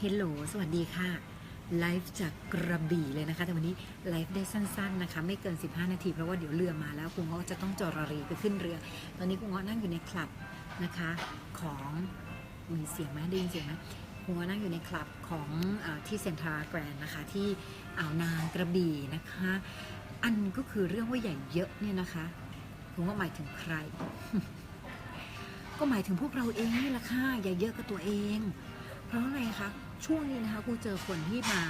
เฮลโหลสวัสดีค่ะ ไลฟ์จากกระบี่เลยนะคะ แต่วันนี้ไลฟ์ได้สั้นๆนะคะ ไม่เกิน 15 นาที เพราะว่าเดี๋ยวเรือมาแล้วคุณงาะจะต้องจอรรีไปขึ้นเรือ ตอนนี้คุณงาะนั่งอยู่ในคลับนะคะ ของมีเสียงไหมได้ยินเสียงไหมคุณงาะนั่งอยู่ในคลับของอที่เซ็นทรัลแกรนนะคะ ที่อ่าวนางกระบี่นะคะ อันก็คือเรื่องว่าใหญ่เยอะเนี่ยนะคะคุณเงาหมายถึงใคร ก็หมายถึงพวกเราเองนี่แหละค่ะ อย่าเยอะกับตัวเอง เพราะอะไรคะ ช่วงนี้นะคะกูเจอคนที่มา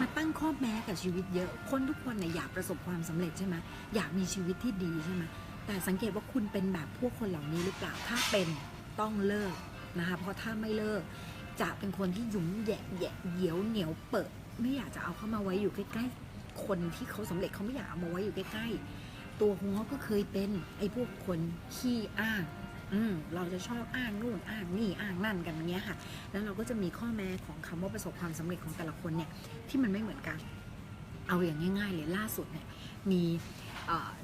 มาตั้งข้อแม้กับชีวิตเยอะ คนทุกคนเนี่ยอยากประสบความสำเร็จใช่ไหมอยากมีชีวิตที่ดีใช่ไหมแต่สังเกตว่าคุณเป็นแบบพวกคนเหล่านี้หรือเปล่าถ้าเป็นต้องเลิกนะคะเพราะถ้าไม่เลิกจะเป็นคนที่หยุ่มแยะแยะเหยียวเหนียวเปิดไม่อยากจะเอาเข้ามาไว้อยู่ใกล้ๆ คนที่เขาสำเร็จเขาไม่อยากเอามาไว้อยู่ใกล้ๆ ตัวของเขาก็เคยเป็นไอ้พวกคนขี้อ้าง เราจะชอบอ้างนู่นอ้างนี่อ้างนั่นกันอย่างเงี้ยค่ะ แล้วเราก็จะมีข้อแม้ของคำว่าประสบความสำเร็จของแต่ละคนเนี่ยที่มันไม่เหมือนกัน เอาอย่างง่ายๆเลยล่าสุดเนี่ยมี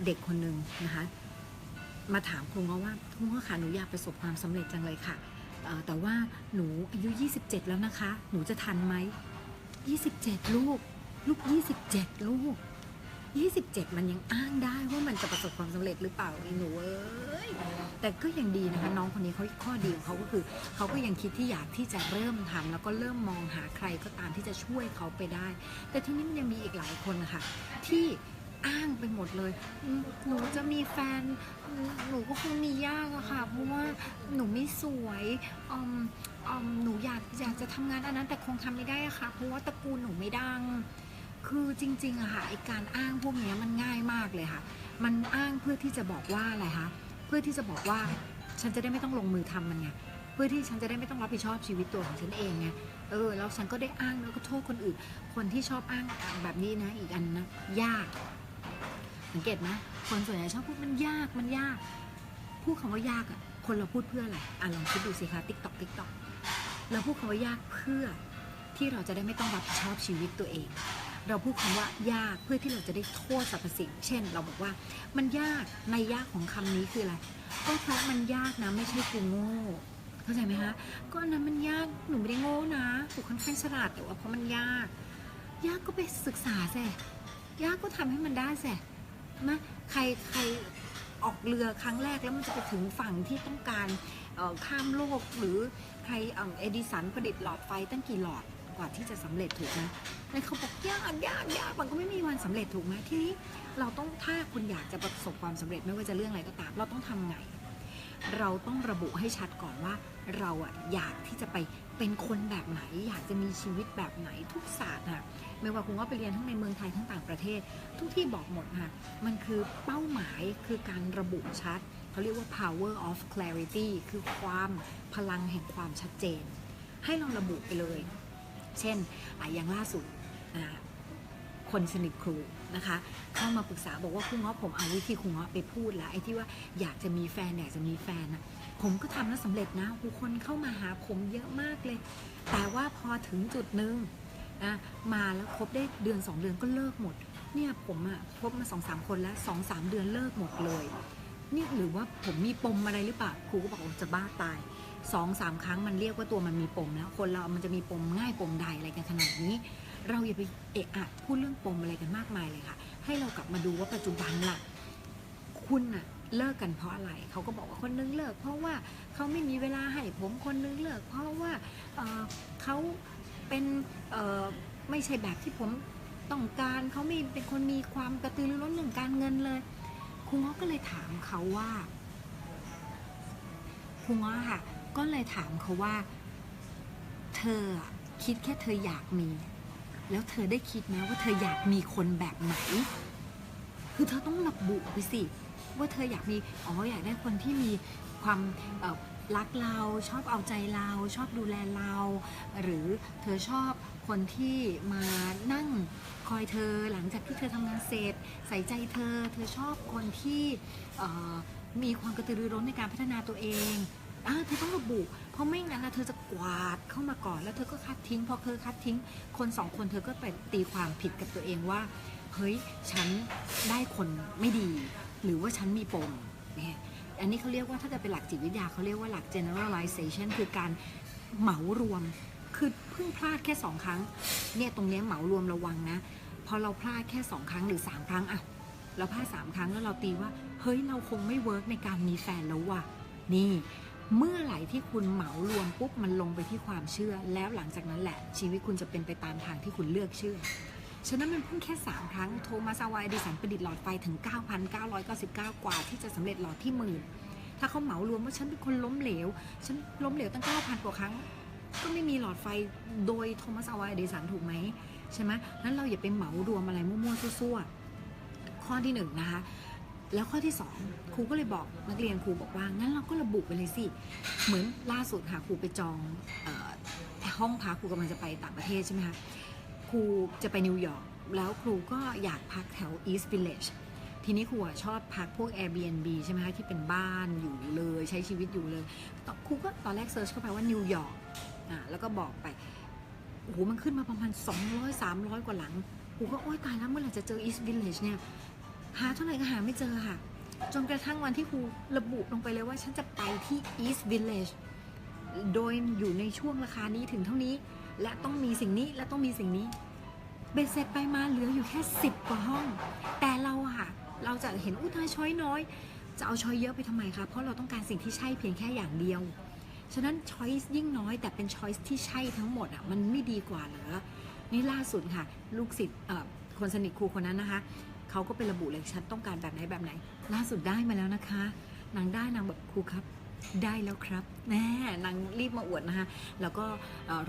เด็กคนหนึ่งนะคะมาถามครูง้อว่าครูง้อค่ะหนูอยากประสบความสำเร็จจังเลยค่ะแต่ว่าหนูอายุ 27 แล้วนะคะ หนูจะทันไหม 27 ลูก ลูก 27 ลูก 27 มันยังอ้างได้ว่ามันจะประสบความสำเร็จหรือเปล่าไอ้หนูเอ้ยแต่ก็ยังดีนะคะน้องคนนี้เขาข้อดีของเขาก็คือเขาก็ยังคิดที่อยากที่จะเริ่มทำแล้วก็เริ่มมองหาใครก็ตามที่จะช่วยเขาไปได้ แต่ทีนี้มันยังมีอีกหลายคนนะคะที่อ้างไปหมดเลย หนูจะมีแฟน หนูก็คงมียากอะค่ะ เพราะว่าหนูไม่สวยอมอมหนูอยากอยากจะทำงานอันนั้นแต่คงทำไม่ได้อะค่ะ เพราะว่าตระกูลหนูไม่ดัง คือจริงๆอะค่ะไอการอ้างพวกนี้มันง่ายมากเลยค่ะ มันอ้างเพื่อที่จะบอกว่าอะไรคะเพื่อที่จะบอกว่าฉันจะได้ไม่ต้องลงมือทำมันไงเพื่อที่ฉันจะได้ไม่ต้องรับผิดชอบชีวิตตัวของฉันเองไงเออแล้วฉันก็ได้อ้างแล้วก็โทษคนอื่น คนที่ชอบอ้างแบบนี้นะอีกอันนะยาก สังเกตไหมคนส่วนใหญ่ชอบพูดมันยากมันยากพูดคำว่ายากอะคนเราพูดเพื่ออะไรอะลองคิดดูสิคะติ๊กตอกติ๊กตอกเราพูดคำว่ายากเพื่อที่เราจะได้ไม่ต้องรับผิดชอบชีวิตตัวเอง เราพูดคำว่ายากเพื่อที่เราจะได้โทษสรรพสิ่ง เช่น เราบอกว่ามันยากในยากของคำนี้คืออะไร ก็เพราะมันยากนะไม่ใช่กูโง่ เข้าใจไหมคะ ก็อันนั้นมันยากหนูไม่ได้โง่นะหนูค่อนข้างฉลาดแต่ว่าเพราะมันยาก ยากก็ไปศึกษาสิยากก็ทำให้มันได้สิมาใครใครออกเรือครั้งแรกแล้วมันจะไปถึงฝั่งที่ต้องการข้ามโลกหรือใครเอิ่มเอดิสันประดิษฐ์หลอดไฟตั้งกี่หลอด กว่าที่จะสำเร็จถูกไหมแล้วเขาบอกยากยากยากมันก็ไม่มีวันสำเร็จถูกไหมทีนี้เราต้องถ้าคุณอยากจะประสบความสำเร็จไม่ว่าจะเรื่องอะไรก็ตาม เราต้องทำไง เราต้องระบุให้ชัดก่อนว่า เราอะอยากที่จะไปเป็นคนแบบไหน อยากจะมีชีวิตแบบไหนทุกศาสตร์ค่ะไม่ว่าคุณว่าไปเรียนทั้งในเมืองไทยทั้งต่างประเทศ ทุกที่บอกหมดค่ะมันคือเป้าหมายคือการระบุชัดเขาเรียกว่า power of clarity คือความพลังแห่งความชัดเจน ให้เราระบุไปเลย เช่นออย่างล่าสุดคนสนิทครูนะคะเข้ามาปรึกษาบอกว่าครูเงาะผมเอาวิธีครูเงาะไปพูดแล้วไอ้ที่ว่าอยากจะมีแฟนอยากจะมีแฟนนะผมก็ทำแล้วสำเร็จนะผู้คนเข้ามาหาผมเยอะมากเลย แต่ว่าพอถึงจุดหนึ่งนะมาแล้วคบได้เดือนสองเดือนก็เลิกหมด เนี่ยผมอะคบมาสองสามคนแล้วสองสามเดือนเลิกหมดเลย นี่หรือว่าผมมีปมอะไรหรือเปล่าครูก็บอกว่าจะบ้าตาย สองสามครั้งมันเรียกว่าตัวมันมีปมแล้ว คนเรามันจะมีปมง่ายปมใดอะไรกันขนาดนี้ เราอย่าไปเอะอะพูดเรื่องปมอะไรกันมากมายเลยค่ะ ให้เรากลับมาดูว่าปัจจุบันล่ะคุณน่ะเลิกกันเพราะอะไร เขาก็บอกว่าคนนึงเลิก เพราะว่าเขาไม่มีเวลาให้ผมคนนึงเลิก เพราะว่าเเขาเป็นไม่ใช่แบบที่ผมต้องการเขาไม่เป็นคนมีความกระตือรือร้นเรื่องการเงินเลยครูง้อก็เลยถามเขาว่าครูง้อค่ะ ก็เลยถามเขาว่า เธอคิดแค่เธออยากมี แล้วเธอได้คิดไหมว่าเธออยากมีคนแบบไหน คือเธอต้องระบุไปสิ ว่าเธออยากมีอ๋ออยากได้คนที่มีความรักเราชอบเอาใจเราชอบดูแลเรา หรือเธอชอบคนที่มานั่งคอยเธอหลังจากที่เธอทำงานเสร็จ ใส่ใจเธอ เธอชอบคนที่มีความกระตือรือร้นในการพัฒนาตัวเอง เธอต้องระบุ เพราะไม่งั้นนะเธอจะกวาดเข้ามาก่อน แล้วเธอก็คัดทิ้งพอเธอคัดทิ้ง คนสองคนเธอก็ไปตีความผิดกับตัวเองว่า เฮ้ย ฉันได้คนไม่ดี หรือว่าฉันมีปมเนี่ยอันนี้เขาเรียกว่าถ้าเกิดเป็นหลักจิตวิทยาเขาเรียกว่าหลัก generalization คือการเหมารวม คือเพิ่งพลาดแค่สองครั้ง เนี่ยตรงนี้เหมารวมระวังนะ พอเราพลาดแค่สองครั้งหรือสามครั้งอะเราพลาดสามครั้งแล้วเราตีว่า เฮ้ยเราคงไม่เวิร์กในการมีแฟนแล้วว่ะ นี่ เมื่อไหร่ที่คุณเหมารวมปุ๊บมันลงไปที่ความเชื่อ แล้วหลังจากนั้นแหละ ชีวิตคุณจะเป็นไปตามทางที่คุณเลือกเชื่อ ฉะนั้นมันเพิ่งแค่ 3 ครั้งโทมัสอวายดิสันประดิษฐ์หลอดไฟถึง 9,999 กว่าที่จะสำเร็จหลอดที่หมื่นถ้าเขาเหมารวมว่าฉันเป็นคนล้มเหลว ฉันล้มเหลวตั้ง 9,000 กว่าครั้ง ก็ไม่มีหลอดไฟโดยโทมัสอวายดิสันถูกไหมใช่ไหมนั้นเราอย่าไปเหมารวมอะไรมั่วๆซั่วๆข้อที่หนึ่งนะคะ แล้วข้อที่สองครูก็เลยบอกนักเรียนครูบอกว่า งั้นเราก็ระบุไปเลยสิ เหมือนล่าสุดค่ะครูไปจองออห้องพักครูกำลังจะไปต่างประเทศใช่ไหมคะครูจะไปนิวยอร์กแล้วครูก็อยากพักแถว East Village ทีนี้ครูชอบพักพวก Airbnb ใช่ไหมคะที่เป็นบ้านอยู่เลยใช้ชีวิตอยู่เลยครูก็ตอนแรกเซิร์ชเข้าไปว่านิวยอร์กอะแล้วก็บอกไปโอ้โหมันขึ้นมาประมาณ 200 300 กว่าหลังครูก็โอ๊ยตายแล้วเมื่อไหร่จะเจอ East Village เนี่ย หาเท่าไหร่ก็หาไม่เจอค่ะ จนกระทั่งวันที่ครูระบุลงไปเลยว่าฉันจะไปที่ East Village โดยอยู่ในช่วงราคานี้ถึงเท่านี้ และต้องมีสิ่งนี้และต้องมีสิ่งนี้ เบ็ดเสร็จไปมาเหลืออยู่แค่ 10 กว่าห้อง แต่เราค่ะ เราจะเห็นอุ้ยทายช้อยน้อย จะเอาช้อยเยอะไปทำไมคะเพราะเราต้องการสิ่งที่ใช่เพียงแค่อย่างเดียว ฉะนั้นช้อยยิ่งน้อยแต่เป็นช้อยที่ใช่ทั้งหมดอะมันไม่ดีกว่าเหรอนี่ล่าสุดค่ะ ลูกศิษย์คนสนิทครูคนนั้นนะคะ เขาก็ไประบุเลยฉันต้องการแบบไหนแบบไหน ล่าสุดได้มาแล้วนะคะ นางได้นางแบบครูครับได้แล้วครับแน่นางรีบมาอวดนะคะแล้วก็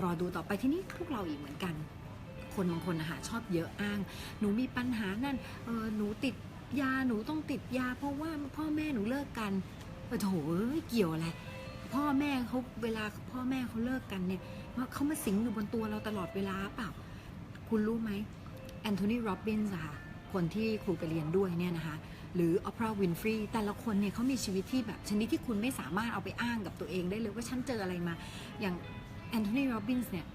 รอดูต่อไปที่นี่พวกเราอีกเหมือนกัน คนบางคนนะคะชอบเยอะอ้าง หนูมีปัญหานั่นเออหนูติดยาหนูต้องติดยา เพราะว่าพ่อแม่หนูเลิกกันโอ้โถเกี่ยวอะไรพ่อแม่เขาเวลาพ่อแม่เขาเลิกกันเนี่ยว่าเขามาสิงอยู่บนตัวเราตลอดเวลาเปล่า คุณรู้ไหมแอนโทนีโรบบินส์ค่ะ คนที่ครูไปเรียนด้วยเนี่ยนะคะหรืออ p ปราวินฟรีแต่ละคนเนี่ยเขามีชีวิตที่แบบชนิดที่คุณไม่สามารถเอาไปอ้างกับตัวเองได้เลยว่าฉันเจออะไรมา อย่างแอนโทนีโรบินส์เนี่ย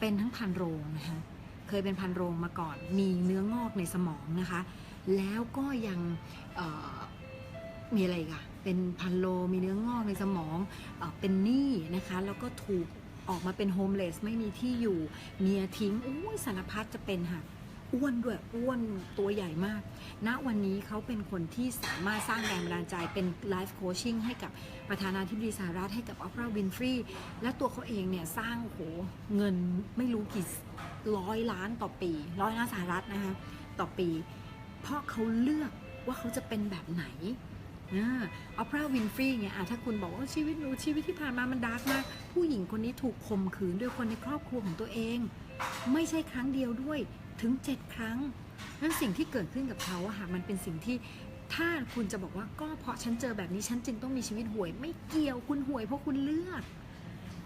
เป็นทั้งพันโรงนะคะเคยเป็นพันโรงมาก่อน มีเนื้องอกในสมองนะคะ แล้วก็ยังมีอะไรกะเป็นพันโลมีเนื้องอกในสมองเออเป็นหนี้นะคะ แล้วก็ถูกออกมาเป็นโฮมเลสไม่มีที่อยู่ เมียทิ้งอุ้ยสารพัดจะเป็นค่ะ อ้วนด้วยอ้วนตัวใหญ่มากณวันนี้เขาเป็นคนที่สามารถสร้างแรงบันดาลใจเป็นไลฟ์โคชชิ่งให้กับประธานาธิบดีสหรัฐให้กับอ p ปราวินฟรีและตัวเขาเองเนี่ยสร้างโหเงินไม่รู้กี่ร้อยล้านต่อปีร้อยล้านสหรัฐนะคะต่อปี เพราะเขาเลือกว่าเขาจะเป็นแบบไหนอ p ปราวินฟรีเนี่ยอะถ้าคุณบอกว่าชีวิตหนูชีวิตที่ผ่านมามันดาร์กมาก ผู้หญิงคนนี้ถูกข่มขืนด้วยคนในครอบครัวของตัวเอง ไม่ใช่ครั้งเดียวด้วย ถึง 7 ครั้งนั้นสิ่งที่เกิดขึ้นกับเขาอะค่ะมันเป็นสิ่งที่ถ้าคุณจะบอกว่าก็เพราะฉันเจอแบบนี้ฉันจึงต้องมีชีวิตห่วย ไม่เกี่ยวคุณห่วยเพราะคุณเลือก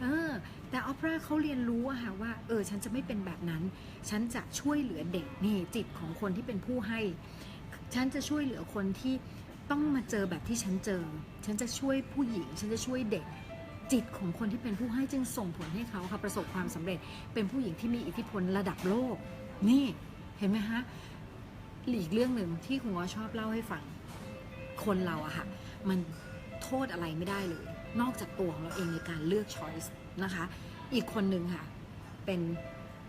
เออแต่ออปราเขาเรียนรู้อะค่ะว่าเออฉันจะไม่เป็นแบบนั้น ฉันจะช่วยเหลือเด็กนี่จิตของคนที่เป็นผู้ให้ ฉันจะช่วยเหลือคนที่ต้องมาเจอแบบที่ฉันเจอ ฉันจะช่วยผู้หญิง ฉันจะช่วยเด็ก จิตของคนที่เป็นผู้ให้จึงส่งผลให้เขาค่ะประสบความสำเร็จ เป็นผู้หญิงที่มีอิทธิพลระดับโลก นี่เห็นไหมฮะอีกเรื่องหนึ่งที่คุณว่าชอบเล่าให้ฟัง คนเราอะค่ะมันโทษอะไรไม่ได้เลย นอกจากตัวของเราเองในการเลือกช้อยส์นะคะ อีกคนหนึ่งค่ะ เป็น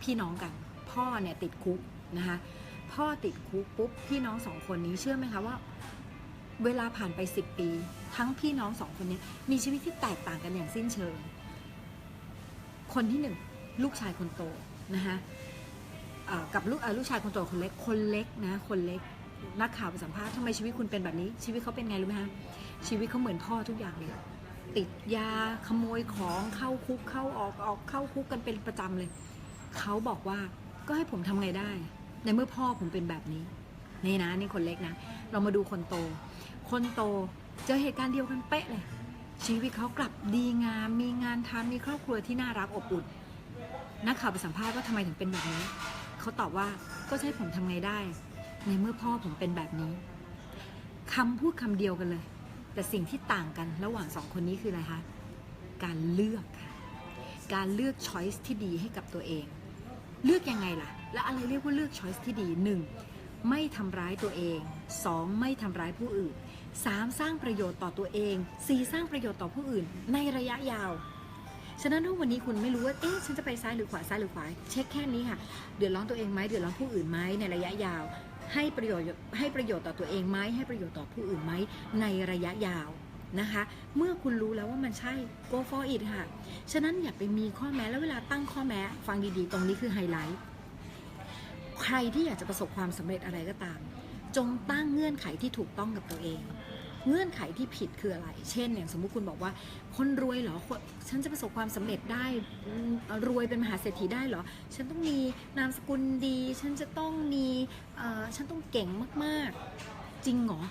พี่น้องกัน พ่อเนี่ยติดคุกนะคะ พ่อติดคุกปุ๊บพี่น้องสองคนนี้เชื่อไหมคะว่า เวลาผ่านไป 10 ปี ทั้งพี่น้องสองคนนี้มีชีวิตที่แตกต่างกันอย่างสิ้นเชิง คนที่หนึ่งลูกชายคนโตนะคะ กับลูกลูกชายคนโตคนเล็กคนเล็กนะคนเล็กนักข่าวไปสัมภาษณ์ทำไมชีวิตคุณเป็นแบบนี้ ชีวิตเขาเป็นไงรู้ไหมคะชีวิตเขาเหมือนพ่อทุกอย่างเลย ติดยาขโมยของเข้าคุกเข้าออกออกเข้าคุกกันเป็นประจำเลยเขาบอกว่าก็ให้ผมทำไงได้ ในเมื่อพ่อผมเป็นแบบนี้นี่นะนี่คนเล็กนะ เรามาดูคนโต คนโตเจอเหตุการณ์เดียวกันเป๊ะเลย ชีวิตเขากลับดีงามมีงานทำมีครอบครัวที่น่ารักอบอุ่นนักข่าวไปสัมภาษณ์ว่าทำไมถึงเป็นแบบนี้ เขาตอบว่าก็ใช่ผมทำไงได้ ในเมื่อพ่อผมเป็นแบบนี้คำพูดคำเดียวกันเลย แต่สิ่งที่ต่างกันระหว่างสองคนนี้คืออะไรคะการเลือกค่ะการเลือกช้อยส์ที่ดีให้กับตัวเอง เลือกยังไงล่ะ และอะไรเรียกว่าเลือกช้อยส์ที่ดีหนึ่งไม่ทำร้ายตัวเอง 2. ไม่ทำร้ายผู้อื่น 3. สร้างประโยชน์ต่อตัวเอง 4. สร้างประโยชน์ต่อผู้อื่น ในระยะยาว ฉะนั้นถ้าวันนี้คุณไม่รู้ว่า เอ๊ะ ฉันจะไปซ้ายหรือขวา ซ้ายหรือขวา เช็คแค่นี้ค่ะ เดือดร้อนตัวเองไหมเดือดร้อนผู้อื่นไหมในระยะยาว ให้ประโยชน์ ให้ประโยชน์ต่อตัวเองไหม ให้ประโยชน์ต่อผู้อื่นไหม ในระยะยาวนะคะ เมื่อคุณรู้แล้วว่ามันใช่ go for it ค่ะ ฉะนั้นอย่าไปมีข้อแม้ แล้วเวลาตั้งข้อแม้ ฟังดีๆ ตรงนี้คือไฮไลท์ ใครที่อยากจะประสบความสำเร็จอะไรก็ตาม จงตั้งเงื่อนไขที่ถูกต้องกับตัวเอง เงื่อนไขที่ผิดคืออะไร เช่น อย่างสมมุติคุณบอกว่า คนรวยเหรอฉันจะประสบความสำเร็จได้รวยเป็นมหาเศรษฐีได้เหรอ ฉันต้องมีนามสกุลดี ฉันจะต้องมีฉันต้องเก่งมากๆ จริงเหรอ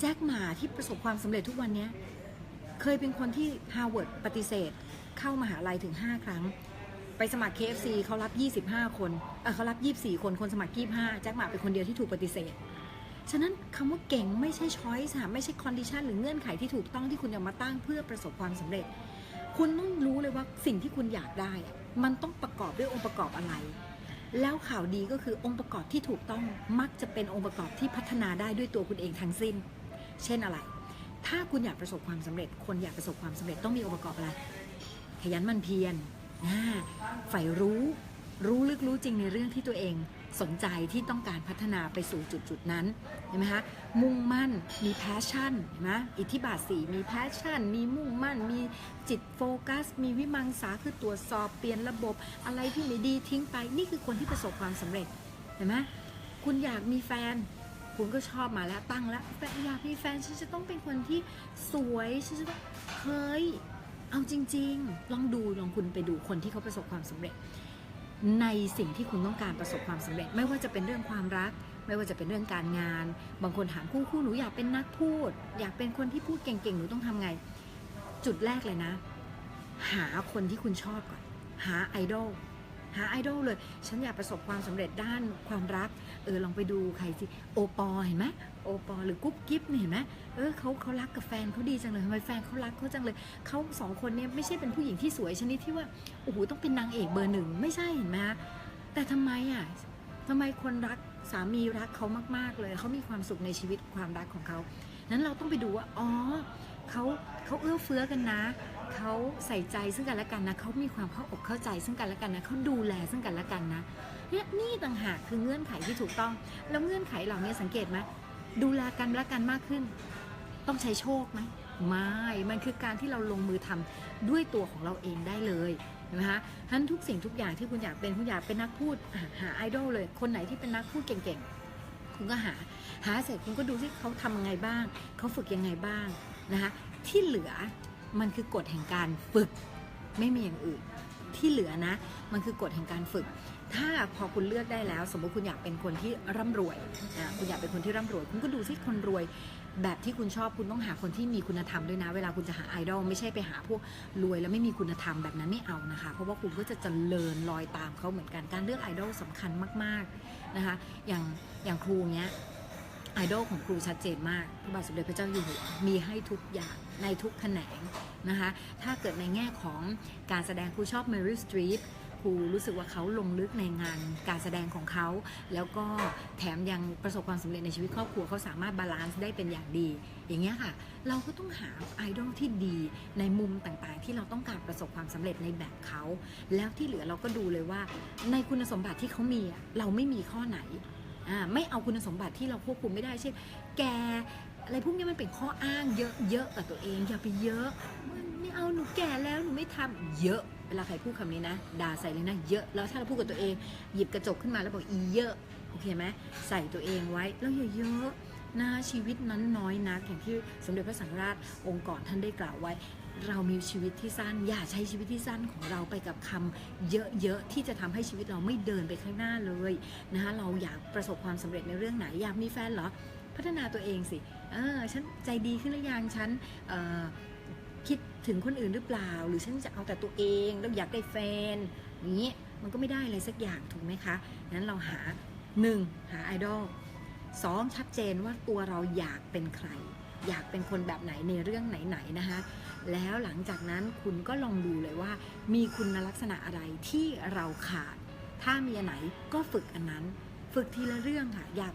แจ็คหมาที่ประสบความสำเร็จทุกวันนี้เคยเป็นคนที่ฮาร์วาร์ดปฏิเสธ เข้ามหาลัยถึง 5 ครั้ง ไปสมัคร KFC เขารับ 25 คน เออเขารับ 24 คน คนสมัคร 25 แจ็คหมาเป็นคนเดียวที่ถูกปฏิเสธ ฉะนั้นคำว่าเก่งไม่ใช่ช้อยส์ค่ะไม่ใช่คอนดิชันหรือเงื่อนไขที่ถูกต้องที่คุณจะมาตั้งเพื่อประสบความสำเร็จ คุณต้องรู้เลยว่าสิ่งที่คุณอยากได้ มันต้องประกอบด้วยองค์ประกอบอะไร แล้วข่าวดีก็คือองค์ประกอบที่ถูกต้องมักจะเป็นองค์ประกอบที่พัฒนาได้ด้วยตัวคุณเองทั้งสิ้น เช่นอะไร ถ้าคุณอยากประสบความสำเร็จ คนอยากประสบความสำเร็จต้องมีองค์ประกอบอะไร ขยันมันเพียรอ่าใฝ่รู้รู้ลึกรู้จริงในเรื่องที่ตัวเอง สนใจที่ต้องการพัฒนาไปสู่จุดจุดๆนั้นเห็นไหมคะมุ่งมั่นมีแพชชั่นเห็นไหมอิทธิบาทสีมีแพชชั่น มีมุ่งมั่น มีจิตโฟกัส มีวิมังสาคือตรวจสอบเปลี่ยนระบบอะไรที่ไม่ดีทิ้งไป นี่คือคนที่ประสบความสำเร็จเห็นไหมคุณอยากมีแฟน คุณก็ชอบมาแล้วตั้งแล้วแฟนอยากมีแฟนฉันจะต้องเป็นคนที่สวยฉันจะต้องเฮ้ยเอาจริง ๆ ลองดูลองคุณไปดูคนที่เขาประสบความสำเร็จ ในสิ่งที่คุณต้องการประสบความสำเร็จ ไม่ว่าจะเป็นเรื่องความรัก ไม่ว่าจะเป็นเรื่องการงาน บางคนถามคู่คู่หนูอยากเป็นนักพูด อยากเป็นคนที่พูดเก่งๆหนูต้องทำไง จุดแรกเลยนะ หาคนที่คุณชอบก่อน หาไอดอล หาไอดอลเลย ฉันอยากประสบความสำเร็จด้านความรัก เออลองไปดูใครสิโอปอเห็นไหมโอปอหรือกุ๊บกิ๊บเนี่ยเห็นไหมเออเขาเขารักกับแฟนเขาดีจังเลยทำไมแฟนเขารักเขาจังเลยเขาสองคนเนี่ยไม่ใช่เป็นผู้หญิงที่สวยชนิดที่ว่าโอ้โหต้องเป็นนางเอกเบอร์หนึ่งไม่ใช่เห็นไหมแต่ทำไมอะทำไมคนรักสามีรักเขามาก ๆ เลย เขามีความสุขในชีวิตความรักของเขา นั้นเราต้องไปดูว่า อ๋อเขาเขาเอื้อเฟื้อกันนะ เขาใส่ใจซึ่งกันและกันนะเขามีความเข้าอกเข้าใจซึ่งกันและกันนะเขาดูแลซึ่งกันและกันนะเนี่ยนี่ต่างหากคือเงื่อนไขที่ถูกต้อง แล้วเงื่อนไขเหล่านี้สังเกตไหมดูแลกันและกันมากขึ้น ต้องใช้โชคไหมไม่ มันคือการที่เราลงมือทำด้วยตัวของเราเองได้เลยนไหมคะฉะนั้นทุกสิ่งทุกอย่างที่คุณอยากเป็นคุณอยากเป็นนักพูดหาไอดอลเลย คนไหนที่เป็นนักพูดเก่งๆ คุณก็หา หาเสร็จคุณก็ดูที่เขาทำยังไงบ้าง เขาฝึกยังไงบ้างนะคะที่เหลือ มันคือกฎแห่งการฝึก ไม่มีอย่างอื่น ที่เหลือนะ มันคือกฎแห่งการฝึก ถ้าพอคุณเลือกได้แล้ว สมมติคุณอยากเป็นคนที่ร่ำรวยอะคุณอยากเป็นคนที่ร่ำรวย คุณก็ดูซิคนรวย แบบที่คุณชอบคุณต้องหาคนที่มีคุณธรรมด้วยนะ เวลาคุณจะหาไอดอลไม่ใช่ไปหาพวกรวยแล้วไม่มีคุณธรรมแบบนั้นไม่เอานะคะ เพราะว่าคุณก็จะเจริญรอยตามเขาเหมือนกันการเลือกไอดอลสำคัญมาก ๆนะคะ อย่างอย่างครูเนี้ย ไอดอลของครูชัดเจนมากพระบาทสมเด็จพระเจ้าอยู่หัวมีให้ทุกอย่างในทุกแขนงนะคะ ถ้าเกิดในแง่ของการแสดงครูชอบ Meryl Streep ครูรู้สึกว่าเขาลงลึกในงานการแสดงของเขา แล้วก็แถมยังประสบความสำเร็จในชีวิตครอบครัวเขาสามารถบาลานซ์ได้เป็นอย่างดี อย่างเงี้ยค่ะ เราก็ต้องหาไอดอลที่ดีในมุมต่างๆ ที่เราต้องการประสบความสำเร็จในแบบเขา แล้วที่เหลือเราก็ดูเลยว่า ในคุณสมบัติที่เขามีเราไม่มีข้อไหน ไม่เอาคุณสมบัติที่เราควบคุมไม่ได้เช่นแกอะไรพวกนี้มันเป็นข้ออ้างเยอะเยอะกับตัวเอง อย่าไปเยอะไม่เอาหนูแก่แล้วหนูไม่ทำเยอะเวลาใครพูดคำนี้นะด่าใส่เลยนะเยอะแล้วถ้าเราพูดกับตัวเอง หยิบกระจกขึ้นมาแล้วบอกอีเยอะโอเคไหมใส่ตัวเองไว้แล้วอย่าเยอะนะชีวิตนั้นน้อยนักอย่างที่สมเด็จพระสังฆราชองค์ก่อนท่านได้กล่าวไว้ เรามีชีวิตที่สั้น อย่าใช้ชีวิตที่สั้นของเราไปกับคำเยอะๆที่จะทำให้ชีวิตเราไม่เดินไปข้างหน้าเลยนะคะเราอยากประสบความสำเร็จในเรื่องไหนอยากมีแฟนเหรอพัฒนาตัวเองสิเออฉันใจดีขึ้นหรือยังฉันคิดถึงคนอื่นหรือเปล่า หรือฉันจะเอาแต่ตัวเองแล้วอยากได้แฟนอย่างนี้มันก็ไม่ได้อะไรสักอย่างถูกไหมคะนั้นเราหาหนึ่งหาไอดอลสองชัดเจนว่าตัวเราอยากเป็นใคร อยากเป็นคนแบบไหนในเรื่องไหนๆนะคะแล้วหลังจากนั้นคุณก็ลองดูเลยว่า มีคุณลักษณะอะไรที่เราขาด ถ้ามีอันไหนก็ฝึกอันนั้น ฝึกทีละเรื่องค่ะ อยาก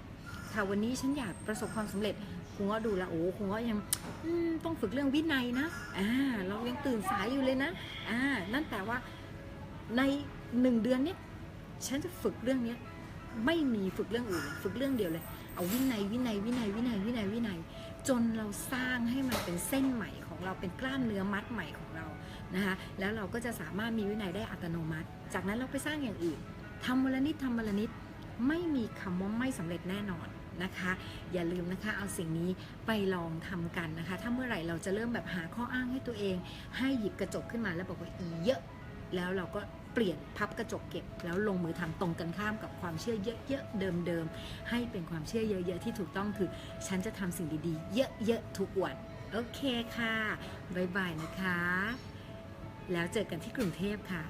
ถ้าวันนี้ฉันอยากประสบความสำเร็จคุณก็ดูแลวโอ้คุณก็ยังต้องฝึกเรื่องวินัยนะอ่าเรายังตื่นสายอยู่เลยนะอ่านั่นแปลว่าในหนึ่งเดือนเนี้ยฉันจะฝึกเรื่องเนี้ยไม่มีฝึกเรื่องอื่นเลยฝึกเรื่องเดียวเลย เอาวินัยวินัยวินัยวินัยวินัยวินัย จนเราสร้างให้มันเป็นเส้นใหม่ของเราเป็นกล้ามเนื้อมัดใหม่ของเรานะคะแล้วเราก็จะสามารถมีวินัยได้อัตโนมัติ จากนั้นเราไปสร้างอย่างอื่นทำวันละนิดทำวันละนิดไม่มีคำว่าไม่สำเร็จแน่นอนนะคะ อย่าลืมนะคะเอาสิ่งนี้ไปลองทำกันนะคะ ถ้าเมื่อไหร่เราจะเริ่มแบบหาข้ออ้างให้ตัวเอง ให้หยิบกระจกขึ้นมาแล้วบอกว่าอีเยอะ แล้วเราก็ เปลี่ยนพับกระจกเก็บ แล้วลงมือทำตรงกันข้ามกับความเชื่อเยอะๆเดิมๆให้เป็นความเชื่อเยอะๆที่ถูกต้องคือ ฉันจะทำสิ่งดีๆ เยอะๆทุกวันโอเคค่ะ บ๊ายบายนะคะ แล้วเจอกันที่กรุงเทพค่ะ